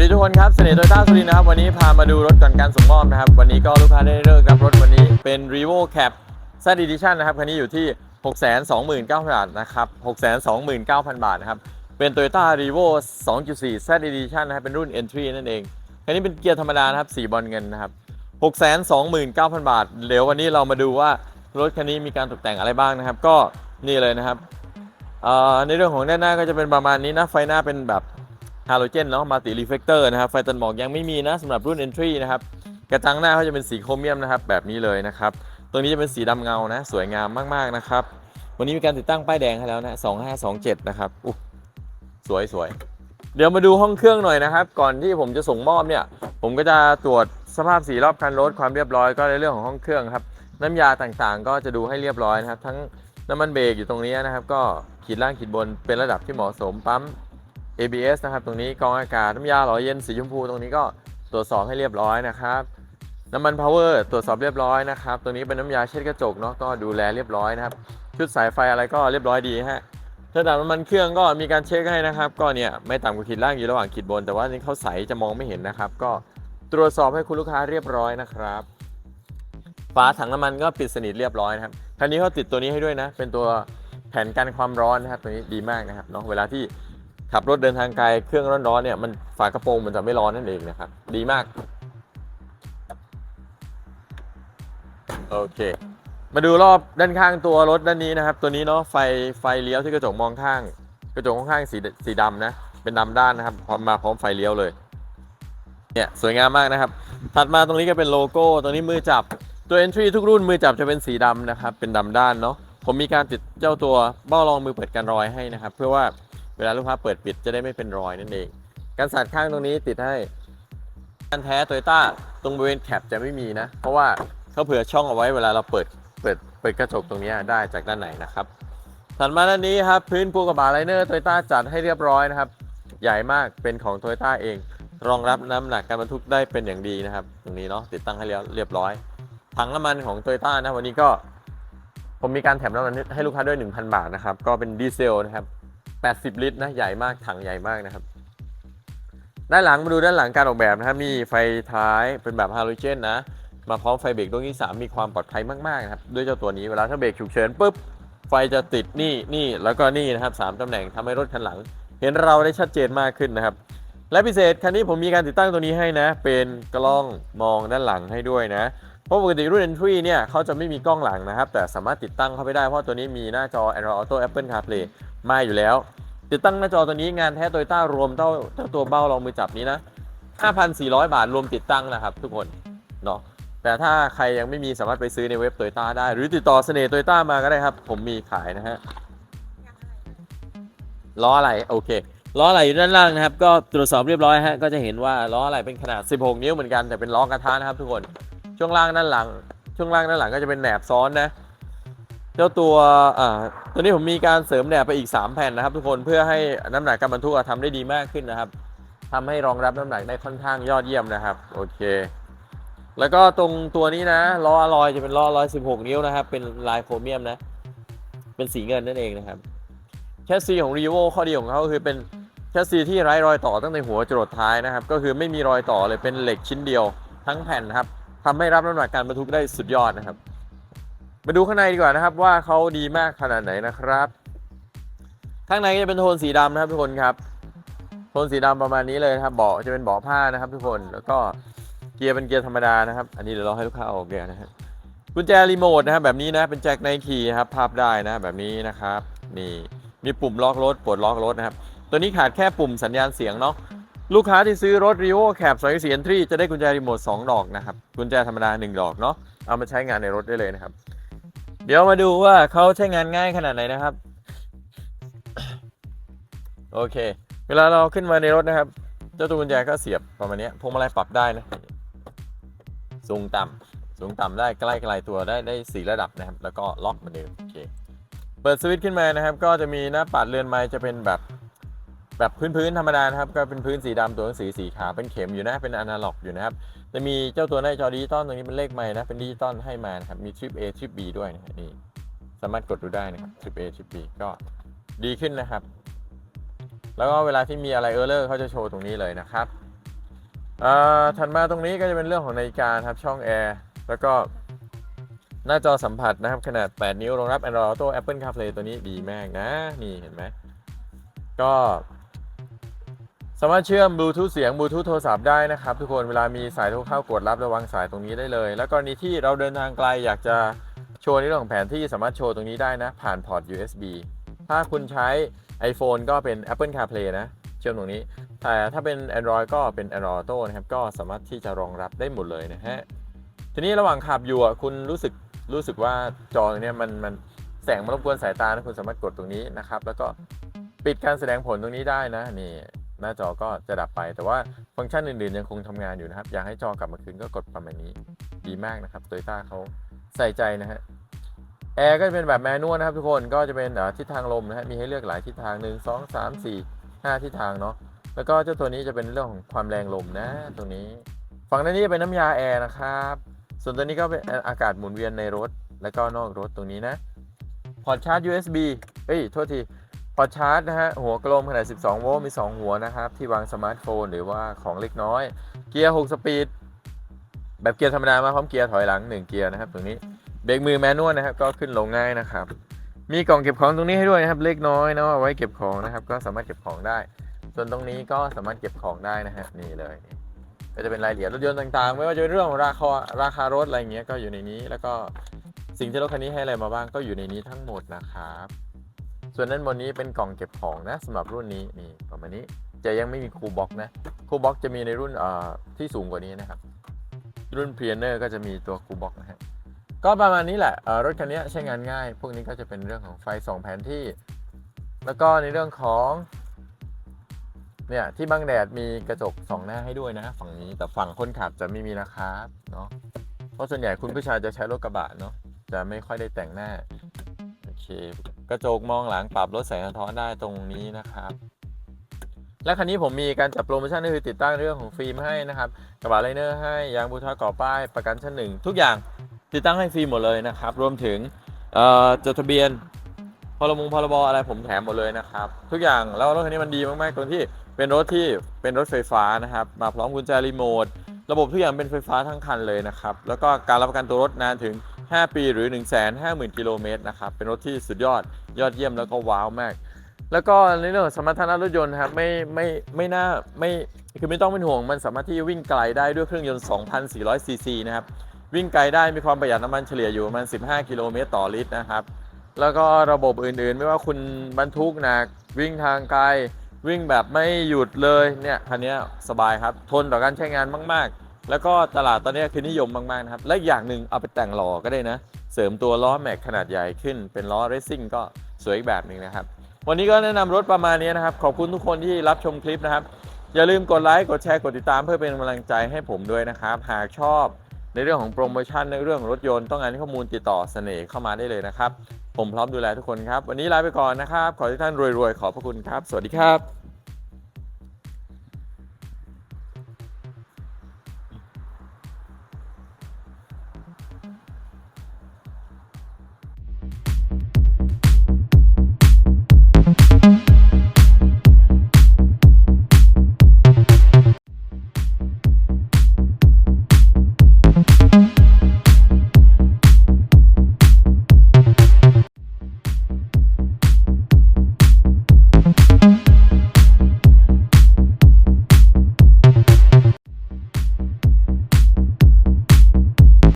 ดีทุกคนครับเสน่ห์โตโยต้าสุรินนะครับ วันนี้พามาดูรถก่อนการส่งมอบนะครับ วันนี้ก็ลูกค้าได้เลิกรับรถวันนี้เป็น r e v o Cap Z Edition นะครับ คันนี้อยู่ที่ 629,000 บาทนะครับ 629,000 บาทนะครับ เป็น Toyota r e v o 2.4 Z Edition นะครับ เป็นรุ่น Entry นั่นเอง คันนี้เป็นเกียร์ธรรมดานะครับ สีบอลเงินนะครับ 629,000 บาท เดี๋ยววันนี้เรามาดูว่ารถคันนี้มีการตกแต่งอะไรบ้างนะครับ ก็นี่เลยนะครับอ่อในเรื่องของด้านหน้าก็จะเป็นประมาณนี้นะ ไฟหน้าเป็นแบบ ฮาโลเจนเนาะมัลติรีเฟกเตอร์นะครับไฟตัดหมอกยังไม่มีนะสำหรับรุ่น Entry นะครับกระจังหน้าเขาจะเป็นสีโครเมียมนะครับแบบนี้เลยนะครับตรงนี้จะเป็นสีดำเงานะสวยงามมากๆนะครับวันนี้มีการติดตั้งป้ายแดงให้แล้วนะ2527นะครับอุ๊ยสวยสวยเดี๋ยวมาดูห้องเครื่องหน่อยนะครับ ก่อนที่ผมจะส่งมอบเนี่ย ผมก็จะตรวจสภาพสีรอบคันรถความเรียบร้อยก็ในเรื่องของห้องเครื่องครับ น้ำยาต่างๆ ก็จะดูให้เรียบร้อยนะครับ ทั้งน้ำมันเบรกอยู่ตรงนี้นะครับ ก็ขีดล่างขีดบนเป็นระดับที่เหมาะสมปั๊ม ABS นะครับ ตรงนี้กองอากาศน้ำยาหล่อเย็นสีชมพูตรงนี้ก็ตรวจสอบให้เรียบร้อยนะครับน้ำมันพาวเวอร์ตรวจสอบเรียบร้อยนะครับตรงนี้เป็นน้ำยาเช็ดกระจกเนาะก็ดูแลเรียบร้อยนะครับชุดสายไฟอะไรก็เรียบร้อยดีฮะระดับน้ำมันเครื่องก็มีการเช็คให้นะครับ ก็เนี่ยไม่ต่ำกว่าขีดล่างอยู่ระหว่างขีดบน แต่ว่านี่เขาใสจะมองไม่เห็นนะครับ ก็ตรวจสอบให้คุณลูกค้าเรียบร้อยนะครับฝาถังน้ำมันก็ปิดสนิทเรียบร้อยนะครับคันนี้เขาติดตัวนี้ให้ด้วยนะ เป็นตัวแผ่นกันความร้อนนะครับตัวนี้ดีมากนะครับเนาะเวลาที่ ขับรถเดินทางไกลเครื่องร้อนๆเนี่ยมันฝากระโปรงมันจะไม่ร้อนนั่นเองนะครับ ดีมาก โอเค มาดูรอบด้านข้างตัวรถด้านนี้นะครับ ตัวนี้เนาะไฟไฟเลี้ยวที่กระจกมองข้าง กระจกข้างๆสีสีดำนะ เป็นดำด้านนะครับพร้อมมาพร้อมไฟเลี้ยวเลย เนี่ยสวยงามมากนะครับ ถัดมาตรงนี้ก็เป็นโลโก้ตรงนี้มือจับตัว entry ทุกรุ่นมือจับจะเป็นสีดำนะครับ เป็นดำด้านเนาะผมมีการติดเจ้าตัวเบ้ารองมือเปิดกันรอยให้นะครับ เพื่อว่า เวลาลูกค้าเปิดปิดจะได้ไม่เป็นรอยนั่นเองการสัดข้างตรงนี้ติดให้การแท้โตโยต้าตรงบริเวณแคปจะไม่มีนะ เพราะว่าเขาเผื่อช่องเอาไว้เวลาเราเปิดเปิดเปิดกระจกตรงนี้ได้จากด้านไหนนะครับถัดมาด้านนี้ครับพื้นปูกระบะไลเนอร์โตโยต้าจัดให้เรียบร้อยนะครับ ใหญ่มากเป็นของโตโยต้าเอง รองรับน้ำหนักการบรรทุกได้เป็นอย่างดีนะครับ ตรงนี้เนาะติดตั้งให้เรียบร้อย ถังน้ำมันของโตโยต้านะวันนี้ก็ ผมมีการแถมน้ำมันให้ลูกค้าด้วย 1,000 บาทนะครับ ก็เป็นดีเซลนะครับ 80 ลิตรนะใหญ่มากถังใหญ่มากนะครับ ด้านหลังมาดูด้านหลังการออกแบบนะครับมีไฟท้ายเป็นแบบฮาโลเจนนะ มาพร้อมไฟเบรกดวงที่ 3 มีความปลอดภัยมากๆนะครับด้วยเจ้าตัวนี้เวลาถ้าเบรกฉุกเฉินปุ๊บไฟจะติดนี่นี่แล้วก็นี่นะครับสามตำแหน่งทำให้รถคันหลัง เห็นเราได้ชัดเจนมากขึ้นนะครับ และพิเศษคันนี้ผมมีการติดตั้งตัวนี้ให้นะ เป็นกล้องมองด้านหลังให้ด้วยนะเพราะปกติรุ่น Entry เนี่ยเขาจะไม่มีกล้องหลังนะครับ แต่สามารถติดตั้งเข้าไปได้เพราะตัวนี้มีหน้าจอ Android Auto Apple CarPlay มาอยู่แล้ว ติดตั้งหน้าจอตัวนี้งานแท้โตโยต้ารวมเท่าเท่าตัวเบ้ารองมือจับนี้นะ 5,400 บาทรวมติดตั้งนะครับ ทุกคนเนาะแต่ถ้าใครยังไม่มีสามารถไปซื้อในเว็บโตโยต้าได้ หรือติดต่อเสน่ห์โตโยต้ามาก็ได้ครับ ผมมีขายนะฮะล้ออะไรโอเคล้ออะไรอยู่ด้านล่างนะครับ ก็ตรวจสอบเรียบร้อยฮะก็จะเห็นว่าล้ออะไรเป็นขนาด 16 นิ้วเหมือนกันแต่เป็นล้อกระทะนะครับ ทุกคนช่วงล่างด้านหลัง ช่วงล่างด้านหลังก็จะเป็นแหนบซ้อนนะ จ้าตัวอ่าตัวนี้ผมมีการเสริมแหนบไปอีก 3 แผ่นนะครับ ทุกคนเพื่อให้น้ำหนักการบรรทุกอะทำได้ดีมากขึ้นนะครับทำให้รองรับน้ำหนักได้ค่อนข้างยอดเยี่ยมนะครับโอเค แล้วก็ตรงตัวนี้นะล้ออลอยจะเป็นล้อร้อยสิบหกนิ้วนะครับ เป็นลายโครเมียมนะ เป็นสีเงินนั่นเองนะครับแคสซีของ r ีโวข้อดีของเขาคือเป็นแคสซีที่ไร้รอยต่อตั้งแต่หัวจรดท้ายนะครับ ก็คือไม่มีรอยต่อเลยเป็นเหล็กชิ้นเดียวทั้งแผ่นนะครับทำให้รับน้ำหนักการบรรทุกได้สุดยอดนะครับ มาดูข้างในดีกว่านะครับว่าเขาดีมากขนาดไหนนะครับ ข้างในจะเป็นโทนสีดำนะครับทุกคนครับ โทนสีดำประมาณนี้เลยครับเบาะจะเป็นเบาะผ้านะครับ ทุกคนแล้วก็เกียร์เป็นเกียร์ธรรมดานะครับ อันนี้เดี๋ยวเราให้ลูกค้าออกเกียร์นะฮะกุญแจรีโมทนะครับแบบนี้นะเป็นแจ็คไนคีนะครับภาพได้นะแบบนี้นะครับนี่มีปุ่มล็อกรถปลดล็อกรถนะครับ ตัวนี้ขาดแค่ปุ่มสัญญาณเสียงเนาะลูกค้าที่ซื้อรถ r ีโ c แคป2 4 Entry จะได้กุญแจรีโมท2ดอกนะครับ กุญแจธรรมดา 1 ดอกเนาะเอามาใช้งานในรถได้เลยนะครับ ดี๋ยวมาดูว่าเขาใช้งานง่ายขนาดไหนนะครับ โอเค เวลาเราขึ้นมาในรถนะครับ เจ้าตัวกุญแจก็เสียบประมาณนี้พวงมาลัยปรับได้นะ สูงต่ำสูงต่ำได้ใกล้ไกลตัวได้ได้สี่ระดับนะครับ แล้วก็ล็อกเหมือนเดิมโอเคเปิดสวิตช์ขึ้นมานะครับ ก็จะมีหน้าปัดเรือนไม้จะเป็นแบบแบบพื้นๆธรรมดานะครับ ก็เป็นพื้นสีดำตัวหนังสือสีขาวเป็นเข็มอยู่นะเป็นอนาล็อกอยู่นะครับ จะมีเจ้าตัวหน้าจอดิจิตอลตรงนี้เป็นเลขไม้นะ เป็นดิจิตอลให้มานะครับ มีทริป A ทริป B ด้วยนะนี่สามารถกดดูได้นะครับทริป A ทริป B ก็ดีขึ้นนะครับ แล้วก็เวลาที่มีอะไรเออร์เลอร์เขาจะโชว์ตรงนี้เลยนะครับอ่าถัดมาตรงนี้ก็จะเป็นเรื่องของนาฬิกาครับช่องแอร์แล้วก็หน้าจอสัมผัสนะครับ ขนาด 8 นิ้วรองรับ Android Auto Apple CarPlay ตัวนี้ดีมากนะ นี่เห็นไหมก็ สามารถเชื่อมบลูทูธเสียงบลูทูธโทรศัพท์ได้นะครับ ทุกคนเวลามีสายโทรเข้ากดรับระวังสายตรงนี้ได้เลย แล้วกรณีที่เราเดินทางไกลอยากจะโชว์ในเรื่องของแผนที่สามารถโชว์ตรงนี้ได้นะ ผ่านพอร์ต USB ถ้าคุณใช้ iPhone ก็เป็น Apple CarPlay นะ เชื่อมตรงนี้ แต่ถ้าเป็น Android ก็เป็น Android Auto นะครับ ก็สามารถที่จะรองรับได้หมดเลยนะฮะ ทีนี้ระหว่างขับอยู่คุณรู้สึกรู้สึกว่าจอเนี่ยมันมันแสงมันรบกวนสายตานะคุณสามารถกดตรงนี้นะครับ แล้วก็ปิดการแสดงผลตรงนี้ได้นะนี่ หน้าจอก็จะดับไป แต่ว่าฟังก์ชันอื่นๆ ยังคงทำงานอยู่นะครับ อยากให้จอกลับมาคืนก็กดประมาณนี้ ดีมากนะครับโตโยต้าเขาใส่ใจนะฮะแอร์ก็จะเป็นแบบแมนนวลนะครับทุกคนก็จะเป็นอ่อทิศทางลมนะฮะมีให้เลือกหลายทิศทาง 1 2 3 4 5ทิศทางเนาะแล้วก็เจ้าตัวนี้จะเป็นเรื่องของความแรงลมนะ ตรงนี้ ฝั่งด้านนี้เป็นน้ำยาแอร์นะครับ ส่วนตัวนี้ก็เป็นอากาศหมุนเวียนในรถ แล้วก็นอกรถตรงนี้นะพอร์ตชาร์จ USB เอ้ยโทษที อชาร์จนะฮะ หัวกลมขนาด 12 โวลต์ มี 2 หัวนะครับ ที่วางสมาร์ทโฟนหรือว่าของเล็กน้อย เกียร์ 6 สปีด แบบเกียร์ธรรมดามาพร้อมเกียร์ถอยหลัง 1 เกียร์นะครับตรงนี้ เบรกมือแมนนวลนะครับ ก็ขึ้นลงง่ายนะครับ มีกล่องเก็บของตรงนี้ให้ด้วยนะครับ เล็กน้อยเนาะเอาไว้เก็บของนะครับ ก็สามารถเก็บของได้ ส่วนตรงนี้ก็สามารถเก็บของได้นะฮะ นี่เลย ก็จะเป็นรายละเอียดรถยนต์ต่างๆ ไม่ว่าจะเป็นเรื่องของราคา ราคารถอะไรเงี้ย ก็อยู่ในนี้ แล้วก็สิ่งที่รถคันนี้ให้อะไรมาบ้างก็อยู่ในนี้ทั้งหมดนะครับ ส่วนด้านบนนี้เป็นกล่องเก็บของนะสำหรับรุ่นนี้นี่ประมาณนี้จะยังไม่มีคูบ็อกนะคูบ็อกจะมีในรุ่นเอ่อที่สูงกว่านี้นะครับ รุ่นเพรีเนอร์ก็จะมีตัวคูบ็อกนะฮะก็ประมาณนี้แหละรถคันนี้ใช้งานง่าย พวกนี้ก็จะเป็นเรื่องของไฟสองแผนที่ แล้วก็ในเรื่องของเนี่ยที่บังแดดมีกระจกสองหน้าให้ด้วยนะฝั่งนี้แต่ฝั่งคนขับจะไม่มีนะครับเนาะเพราะส่วนใหญ่คุณผู้ชายจะใช้รถกระบะเนาะจะไม่ค่อยได้แต่งหน้าโอเค กระจกมองหลังปรับลดแสงสะท้อนได้ตรงนี้นะครับ และคันนี้ผมมีการจัดโปรโมชั่นก็คือติดตั้งเรื่องของฟิล์มให้นะครับกระบะไลเนอร์ให้ยางบูทาก่อป้ายประกันชั้นหนึ่งทุกอย่างติดตั้งให้ฟรีหมดเลยนะครับ รวมถึงจดทะเบียนพรบงพรบอะไรผมแถมหมดเลยนะครับ ทุกอย่างแล้วรถคันนี้มันดีมากๆตรงที่เป็นรถที่เป็นรถไฟฟ้านะครับ มาพร้อมกุญแจรีโมทระบบทุกอย่างเป็นไฟฟ้าทั้งคันเลยนะครับ แล้วก็การรับประกันตัวรถนานถึง 5 ปีหรือ 1 5 0 0 0 0 กิโลเมตรนะครับ เป็นรถที่สุดยอดยอดเยี่ยมแล้วก็ว้าวมาก แล้วก็ในเรื่องของสมรรถนะรถยนต์ครับไม่ไม่ไม่น่าไม่คือไม่ต้องเป็นห่วง มันสามารถที่จะวิ่งไกลได้ด้วยเครื่องยนต์ 2,400 ซีซีนะครับ วิ่งไกลได้มีความประหยัดน้ำมันเฉลี่ยอยู่ประมาณ 15 กิโลเมตรต่อลิตรนะครับ แล้วก็ระบบอื่นๆ ไม่ว่าคุณบรรทุกหนักวิ่งทางไกลวิ่งแบบไม่หยุดเลยเนี่ยคันนี้สบายครับทนต่อการใช้งานมาก แล้วก็ตลาดตอนนี้คือนิยมมากๆนะครับ และอย่างหนึ่งเอาไปแต่งหล่อก็ได้นะ เสริมตัวล้อแม็กขนาดใหญ่ขึ้น เป็นล้อเรซซิ่งก็สวยอีกแบบหนึ่งนะครับ วันนี้ก็แนะนำรถประมาณนี้นะครับ ขอบคุณทุกคนที่รับชมคลิปนะครับ อย่าลืมกดไลค์ กดแชร์ กดติดตามเพื่อเป็นกำลังใจให้ผมด้วยนะครับ หากชอบในเรื่องของโปรโมชั่นในเรื่องของรถยนต์ต้องการข้อมูลติดต่อเสน่ห์เข้ามาได้เลยนะครับ ผมพร้อมดูแลทุกคนครับ วันนี้ลาไปก่อนนะครับ ขอให้ท่านรวยๆ ขอบพระคุณครับ สวัสดีครับ